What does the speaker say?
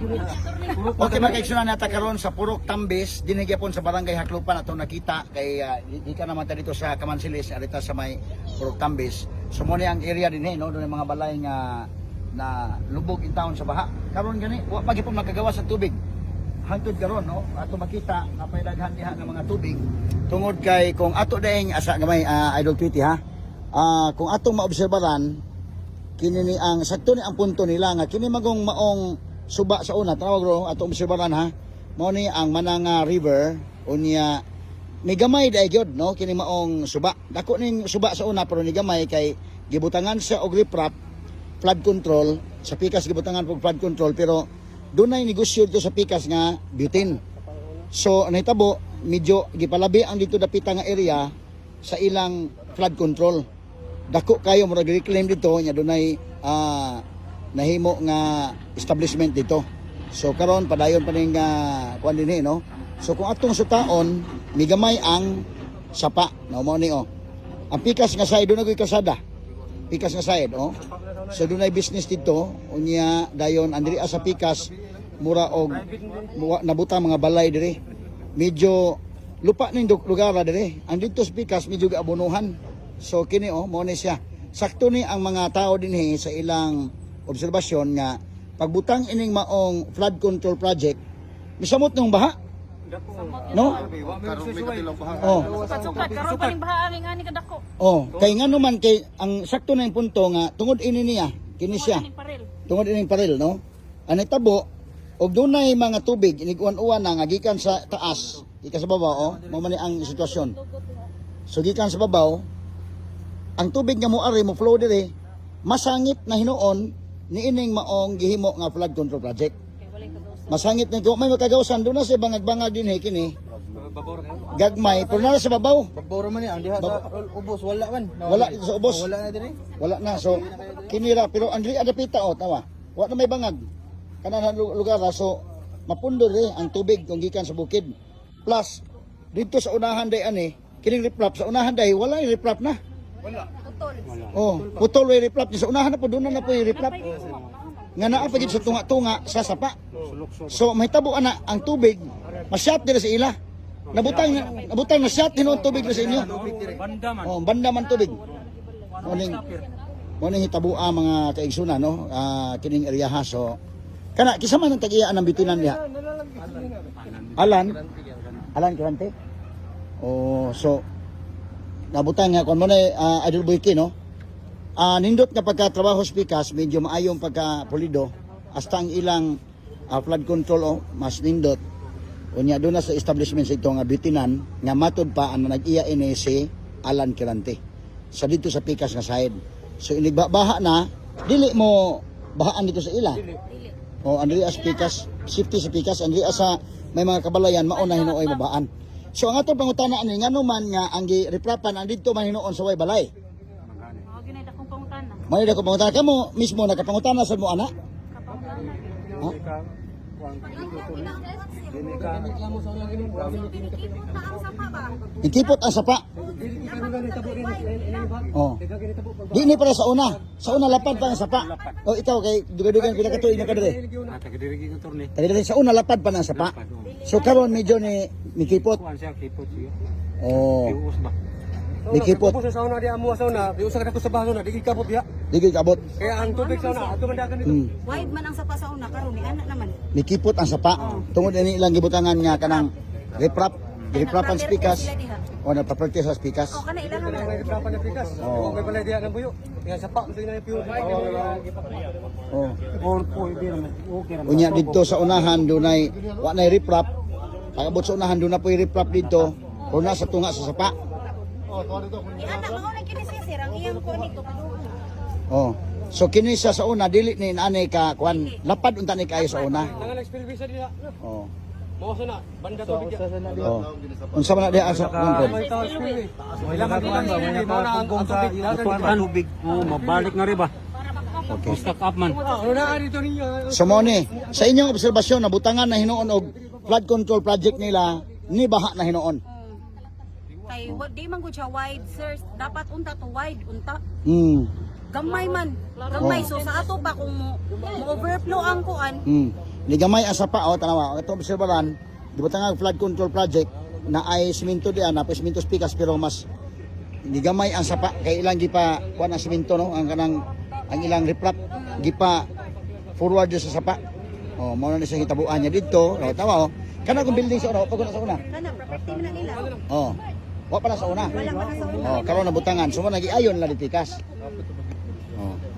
Okay mga kaigsunan nata karon sa Purok Tambis dinhi gyapon sa barangay Haklupan ato nakita kay uh, di ka naman dito sa Kamansilis arita sa may Purok Tambis. So mo ang area dinhi no doon mga balay nga na lubog in town sa baha. Karon gani wa pa makagawa sa tubig. Hangtod karon no ato makita nga pay daghan diha nga mga tubig tungod kay kung ato daing asa gamay ah, idol tweety ha. Ah, kung atong maobserbaran kini ni ang sakto ni ang punto nila nga kini magong maong suba sa una tawag ro ato obserbaran ha? Mao ni ang Mananga River unya may gamay dai gyud no? Kini maong suba. Dako ning suba sa una pero ni gamay kay gibutangan sa og riprap flood control. Sa pikas gibutangan og flood control pero dunay negosyo dito sa pikas nga butane so nahitabo medyo gipalabi ang dito dapita nga area sa ilang flood control. Dako kayo murag reclaim dito nya dunay ah, nahimo nga establishment dito. So karon padayon pa ning uh, kuan dinhi no? So kung atong sutaon migamay ang sapa. No mo ni oh. Ang pikas nga side dunay kasada. Pikas nga side oh. So dunay business dito. Unya dayon andiri sa pikas mura og nabutang mga balay diri. Medyo lupa ning lugar diri. Ang dito sa pikas medyo gaabonuhan so kini oh mo ni siya. Sakto ni ang mga tao dinhi sa ilang obserbasyon nga pagbutang ining maong flood control project misamot nung baha. No? Oh. Sukat-sukat, karon pa ning baha ang ani kadako. oh kay ngano man kay ang sakto na yung punto nga tungod ini niya kini siya. Tungod ining paril no? Ani tabo og dunay mga tubig iniguan-uwan na nga gikan sa taas. Gikan sa babaw oh. Mao man ang sitwasyon. So gikan sa babaw ang tubig nga moari mo flow dire masangit na hinuon niining maong gihimo nga flood control project. Masangit kung may makagawsan. Doon na sa bangag-bangag din eh, kini. Gagmay. Pero na sa babaw. Pagboro man yan, diha sa ubos, wala man. wala sa ubos. Wala na din eh. wala na. So kinira pero andri ada pita oh tawa. Wa na may bangag. Kana na lu- lugar so mapundol eh ang tubig kung gikan sa bukid. Plus dito sa unahan day ani kining riprap sa unahan day wala yung riprap na. Putol. Oh putol way riprap sa unahan na po doon na po yung riprap nga naa pa gid sa tunga-tunga sa sapa so mahitabo ana ang tubig masyat dira sa ila nabutang nabutang na shot hinuon tubig sa inyo Banda man. Oh, banda man tubig. Morning. Morning hitabua mga kaigsunan no. Ah, kining area ha so kana kisa man ang tag-iya ng bitinan niya. Alan. Alan Kirante. Oh, so nabutang nga kon mo na uh, idol boyki no. Ah, nindot nga pagkatrabaho sa pikas medyo maayong pagka pulido hasta ang ilang ah, flood control oh, mas nindot Unya doon na sa establishment sa ito nga bitinan nga matod pa ang nag-iya ini si Alan Kirante. Sa dito sa pikas nga side. So inigbabaha na dili mo bahaan dito sa ila. O andri as pikas, safety sa pikas, andri sa may mga kabalayan mauna hinuoy mabahaan. So ang atong pangutana ani ngano man nga ang gireprapan ang dito man hinuon sa way balay. Mao ginay dakong pangutana. May ko pangutana kamo mismo nakapangutana sa mo ana. Ikipot ang sapa. Oh. Di ni para sa una. Sa una lapad pa ang sapa. O ikaw kay dugadugan pila ka tuig na kadire. Ah. Kadire sa una lapad pa ang sapa. So karon medyo ni kipot siya. Oh, Mikipot. Ubos sa sauna di amo sa sauna, di usa ka dako sa baso na, di kabot diha. Digi kabot. Kaya ang tubig sa sauna, ato man dagan dito. Hmm. Wide man ang sapa sa una karon ni anak naman. Mikipot ang sapa. Tungod ini ilang gibutangan nga kanang reprap, reprap ang speakers. O nagpa-practice sa speakers. O kana ilang Ang naman. mga trapan ng pikas. Oo. Oh. Kay balay diha ng buyo. Kaya sa pa, sa na piyo. Oh. Or pwede naman. Okay naman. Unya dito sa unahan dunay wa nay riprap. Pagabot sa unahan dunay po riprap dito. O na sa tunga sa sapa. Ni anak mao na kini sisir ang iyang ko nito. Oh. So kini siya sa una dili ni anay ka kwan lapad unta ni kayo sa una. Experience. Oh. Mo sa na, banda tubig diha. Oh. Unsa man na diha sa kwan May tao experience. Wala man kuan ba, mo na ang Kuan. Oh, mabalik na ba? Okay. Stock up man. Ah, dito ninyo? So mo ni sa inyong obserbasyon nabutangan na hinuon og flood control project nila ni baha na hinuon. Kay wa di man gud siya wide sir. Dapat unta to wide unta. Hmm. Gamay man. Gamay so sa ato pa kung mo, mo overflow ang kuan. Hmm. Ni gamay ang sapa oh tanawa. Ito obserbaran, di ba nga flood control project na ay siminto diyan, na siminto pikas pero mas ni gamay ang sapa kay ilang gipa kuan ang siminto no ang kanang ang ilang riprap gipa forward sa sapa. Oh, mao na siya hitabuan niya dito. Oh, tawa oh. Kana kung building sa una, pag na sa una. Kana property man na nila. Oh. Wa pala sa una. Wala pala sa una. Oh, karon nabutangan. Sumo so, nagiayon la ditikas. Oh.